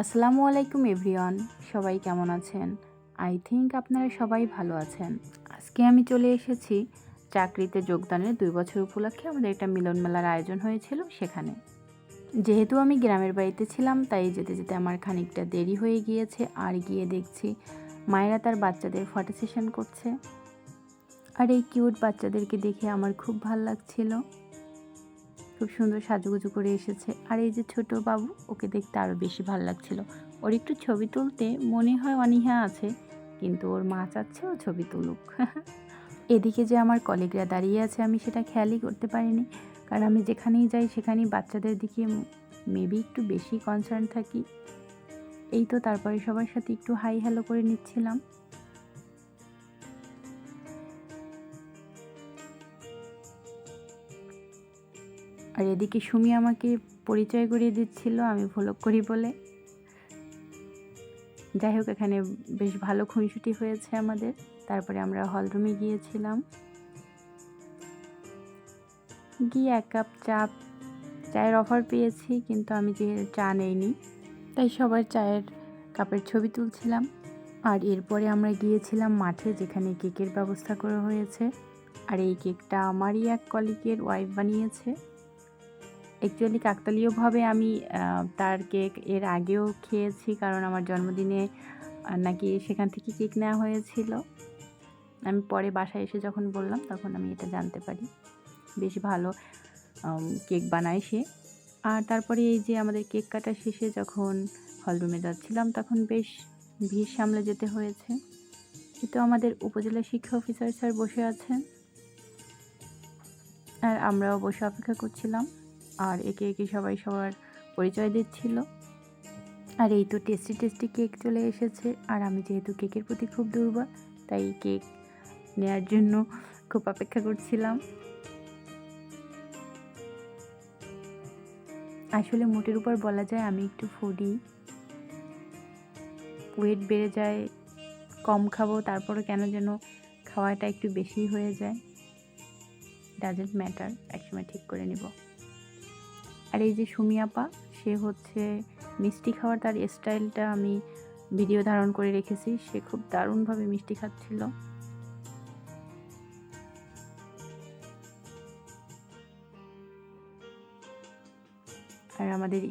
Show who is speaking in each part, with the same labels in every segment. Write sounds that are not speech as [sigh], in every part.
Speaker 1: আসসালামু আলাইকুম এভরিওয়ান, সবাই কেমন আছেন? আই থিংক আপনারা সবাই ভালো আছেন। আজকে আমি চলে এসেছি চাকরিতে যোগদানের দুই বছর উপলক্ষে আমাদের একটা মিলন মেলার আয়োজন হয়েছিল সেখানে। যেহেতু আমি গ্রামের বাড়িতে ছিলাম, তাই যেতে যেতে আমার খানিকটা দেরি হয়ে গিয়েছে, আর গিয়ে দেখছি মায়েরা তার বাচ্চাদের ফটো সেশন করছে। আর এই কিউট বাচ্চাদেরকে দেখে আমার খুব ভালো লাগছিল। খুব সুন্দর সাজুগুজু করে এসেছে। আর এই যে ছোট বাবু, ওকে দেখতে আরও বেশি ভালো লাগছিল। ওর একটু ছবি তুলতে মনে হয় অনীহা আছে, কিন্তু ওর মা চাচ্ছে ও ছবি তুলুক। [laughs] এদিকে যে আমার কলিগরা দাঁড়িয়ে আছে, আমি সেটা খেয়ালই করতে পারিনি। কারণ আমি যেখানেই যাই, সেখানেই বাচ্চাদের দিকে মেবি একটু বেশি কনসার্ন থাকি। এই তো তারপরে সবার সাথে একটু হাই হ্যালো করে নিচ্ছিলাম। আর এদিকে সুমি আমাকে পরিচয় করিয়ে দিচ্ছিল, আমি ভুলক করি বলে। যাই হোক, এখানে বেশ ভালো খুনসুটি হয়েছে আমাদের। তারপরে আমরা হলরুমে গিয়েছিলাম। গিয়ে এক কাপ চা, চায়ের অফার পেয়েছি, কিন্তু আমি যে চা নেইনি, তাই সবার চায়ের কাপের ছবি তুলছিলাম। আর এরপরে আমরা গিয়েছিলাম মাঠে, যেখানে কেকের ব্যবস্থা করা হয়েছে। আর এই কেকটা আমারই এক কলিগের ওয়াইফ বানিয়েছে। অ্যাকচুয়ালি কাকতালীয়ভাবে আমি তার কেক এর আগেও খেয়েছি কারণ আমার জন্মদিনে নাকি সেখান থেকে কেক নেওয়া হয়েছিল। আমি পরে বাসায় এসে যখন বললাম তখন আমি এটা জানতে পারি। বেশ ভালো কেক বানায় সে। আর তারপরে এই যে আমাদের কেক কাটা শেষে যখন হলরুমে যাচ্ছিলাম তখন বেশ ভিড় সামলে যেতে হয়েছে। কিন্তু আমাদের উপজেলা শিক্ষা অফিসার স্যার বসে আছেন। আর আমরাও বসে অপেক্ষা করছিলাম। আর একে একে সবাই সবার পরিচয় দিচ্ছিল। আর এই তো টেস্টি টেস্টি কেক চলে এসেছে। আর আমি যেহেতু কেকের প্রতি খুব দুর্বল, তাই কেক নেয়ার জন্য খুব অপেক্ষা করছিলাম। আসলে মোটের উপর বলা যায় আমি একটু ফুডি ওয়েট বেড়ে যায়, কম খাব তারপরে কেন যেন খাওয়াটা একটু বেশি হয়ে যায়। ডাজেন্ট ম্যাটার একসময় ঠিক করে নিব। আর এই যে সুমি আপা, সে হচ্ছে মিষ্টি খাওয়ার তার স্টাইলটা আমি ভিডিও ধারণ করে রেখেছি। সে খুব দারুণভাবে মিষ্টি খাচ্ছিল। আর আমাদের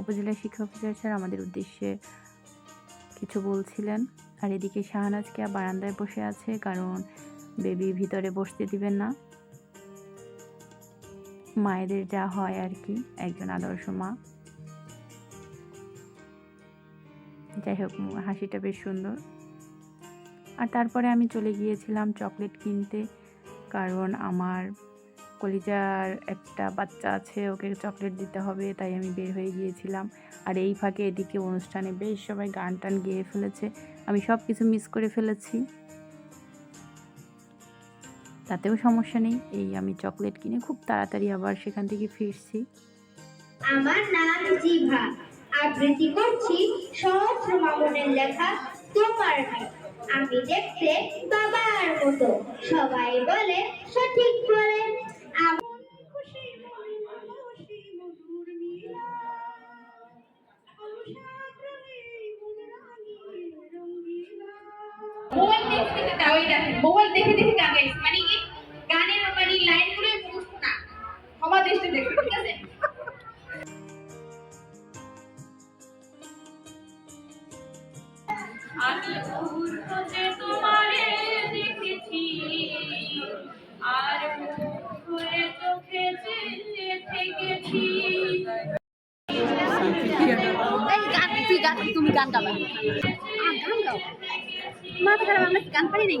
Speaker 1: উপজেলা শিক্ষা অফিসার স্যার আমাদের উদ্দেশ্যে কিছু বলছিলেন। আর এদিকে শাহনাজকে বারান্দায় বসে আছে, কারণ বেবি ভিতরে বসতে দিবেন না। মায়েদের যা হয় আর কি, একজন আদর্শ মা। যাই হোক, হাসিটা বেশ সুন্দর। আর তারপরে আমি চলে গিয়েছিলাম চকলেট কিনতে, কারণ আমার কলিজার একটা বাচ্চা আছে, ওকে চকলেট দিতে হবে, তাই আমি বের হয়ে গিয়েছিলাম। আর এই ফাঁকে এদিকে অনুষ্ঠানে বেশ সবাই গান টান গেয়ে ফেলেছে। আমি সব কিছু মিস করে ফেলেছি। তাতেও সমস্যা নেই। এই আমি চকলেট কিনে খুব তাড়াতাড়ি আবার সেখান থেকে ফিরছি।
Speaker 2: আমার নাম জিভা। আবৃত্তি করছি সহস্র মামনের লেখা তোমার আমি দেখতে বাবার মতো। সবাই বলে সঠিক বলে। মন মন
Speaker 3: মোবাইল দেখে দেখে গান গাইছে মানে কি গানের মানে লাইনগুলো মুখস্থ না ক্ষমা দৃষ্টি দেখবে ঠিক আছে? আমি পূর্বতে তোমারে দেখেছি। আর করে চোখে থেকেছি।
Speaker 4: তুমি গান গাবা গান গাও। মাথা খারাপ আমরা গান পারি নাই?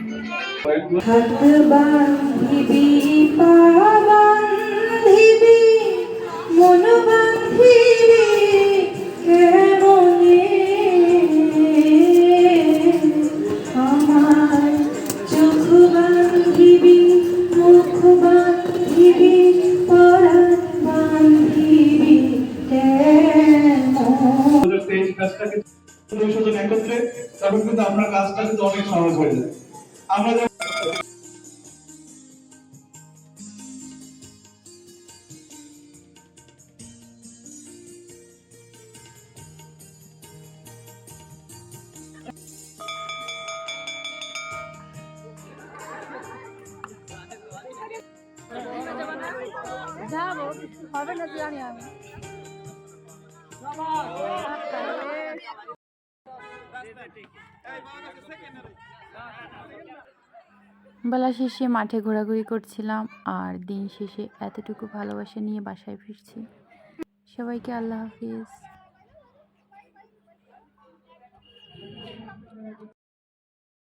Speaker 5: কাজটাকে একত্রে
Speaker 6: তখন কিন্তু আপনার কাজটা কিন্তু অনেক সহজ হয়ে যায়। আমরা
Speaker 4: যাব হবে না জানি আমি।
Speaker 1: বেলা শেষে মাঠে ঘোরাঘুরি করছিলাম আর দিন শেষে এতটুকু ভালোবাসা নিয়ে বাসায় ফিরছি। সবাইকে আল্লাহ হাফিজ।